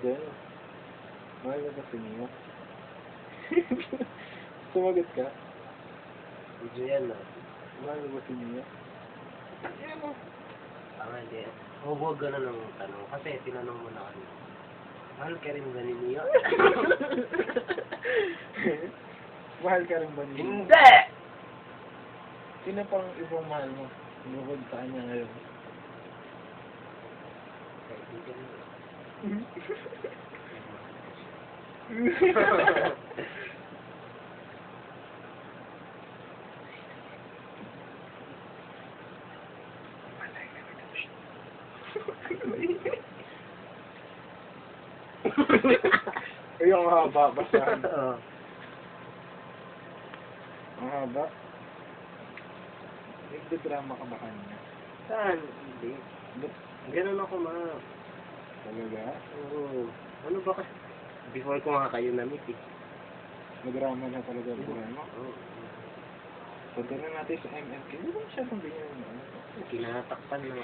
Diyan. Mahal na ba si Mio? Sumagot ka? Medyo yan na. Mahal na ba si Mio? Yan mo. Tama, hindi. Huwag ganun ang tanong. Kasi tinanong mo na kanina. Mahal ka rin ba ni Mio? mahal ka rin ba ni? Hindi! Sino pang ibang mahal mo? Bukod sa kanya ngayon. Kaibigan mo. Ay, ang haba. Basahan. Oo. Ang haba. Nagdadrama ka ba kanina? Saan? Hindi. Ganun ako ma. Talaga? Oo. Ano ba kasi? Before ko nga kayo na-meet eh. Nadrama na talaga ang drama. Oo. Punta na natin sa MMK. Hindi ba masyadong ganyan na? ano? Tinatakpan na.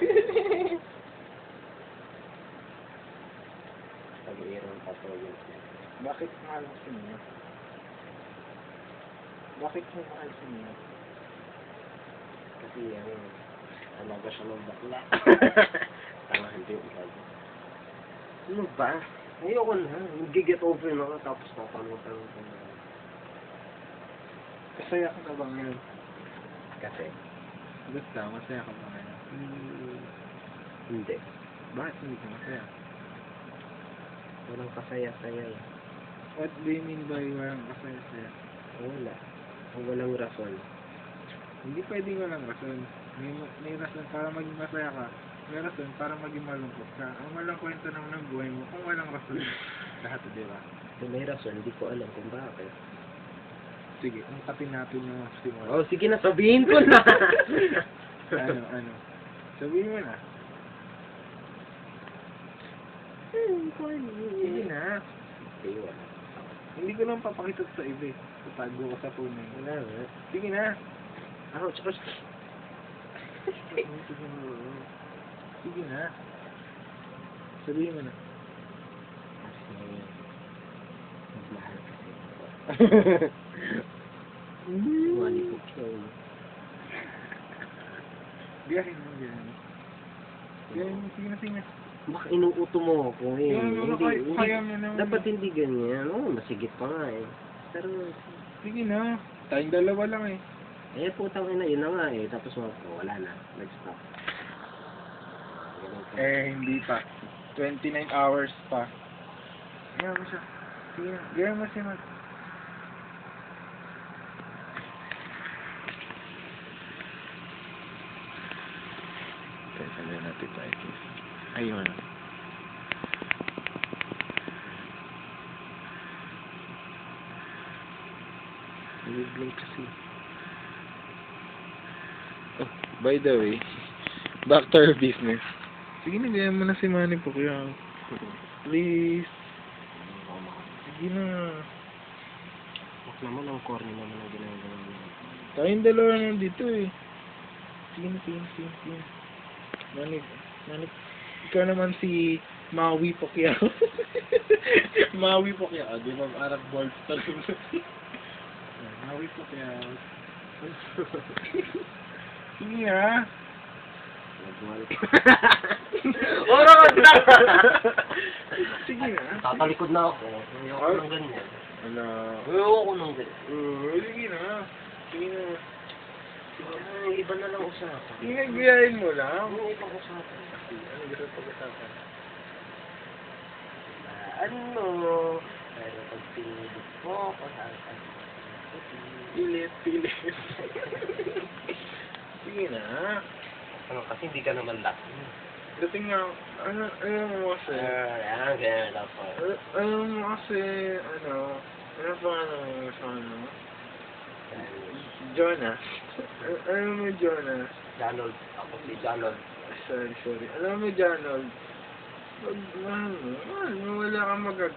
Pag-iirang patuloy. Bakit mahal mo si Mia? Bakit mo mahal si Mia? Kasi ano, alaga siya ng bakla. Tama, hindi yung alaga. Ano ba? Ayoko na. Nag-get over na ako tapos nakakalimutan ko na. Masaya ka na ba ngayon? Kasi, Basta, masaya ka ba ngayon? hmm, hindi. Bakit hindi ka masaya? Walang kasaya-saya eh. What do you mean by walang kasaya-saya? Wala. Walang rason. Hindi pwedeng walang rason. May, may rason para maging masaya ka. May rason para maging malungkot ka. Ang walang kwento naman ng buhay mo kung walang rason. Lahat, di ba? Kung may rason, hindi ko alam kung bakit. Sige, ungkapin natin yung simula. Oh, sige na, sabihin ko na! ano, ano? Sabihin mo na. Sige na. Sige, wala. Hindi ko lang papakita sa iba eh. Tatago ko sa phone eh. Wala. Sige na. Sige na. Sabihin mo na. Kasi, magmahal kasi ako. Hmm. Malipot siya. Biyahin mo, biyahin mo. Biyahin mo, sige na, sige na. Baka inuuto mo ako eh. Yan, ano, Hindi, kaya- kaya mo naman. dapat hindi ganyan. Oo, masigit pa nga eh. Pero, Sige na. Tayong dalawa lang eh. eh, putang ina, yun na nga eh. Tapos wala na. Nag-stop. Eh, hindi pa. 29 hours pa. Gaya mo siya. Sige na. Gaya mo siya mag... Okay, sabihin natin tayo. Ayun. Nag-blink kasi. Oh, by the way, back to our business. Sige na, ganyan mo na si Manny po, kuya. Please. Sige na. Huwag naman ang corny naman ang ginagawa niya. Tayong dalawa lang dito eh. Sige na, sige na, sige na, sige na. Manny, Manny, ikaw naman si Maui Pacquiao. Maui Pacquiao, di ba? Arab World Star. Maui Pacquiao. sige nga. Nagwal. Ora ka na! Sige na. Tatalikod na ako. Ayoko ng ganyan. Ano? Ayoko ng ganyan. Uh, sige na. Sige na. Ah, iba na lang usapan. Pinagbiyahin mo lang. Ano ibang usapan? Ano gusto pag-usapan? Ah, ano? Pero pag pinilit mo ako, saan Pilit, pilit. Sige na. Ano, kasi hindi ka naman laki. Dating nga, ano, ano mo kasi, Ah, yan, ganyan dapat. ano, ano mo kasi, ano, ano pa ano mo sa ano? Jonas. Ano, ano mo Jonas? Donald. Ako si Donald. Sorry, sorry. Alam mo Donald, pag mahal mo, wala kang magagawa.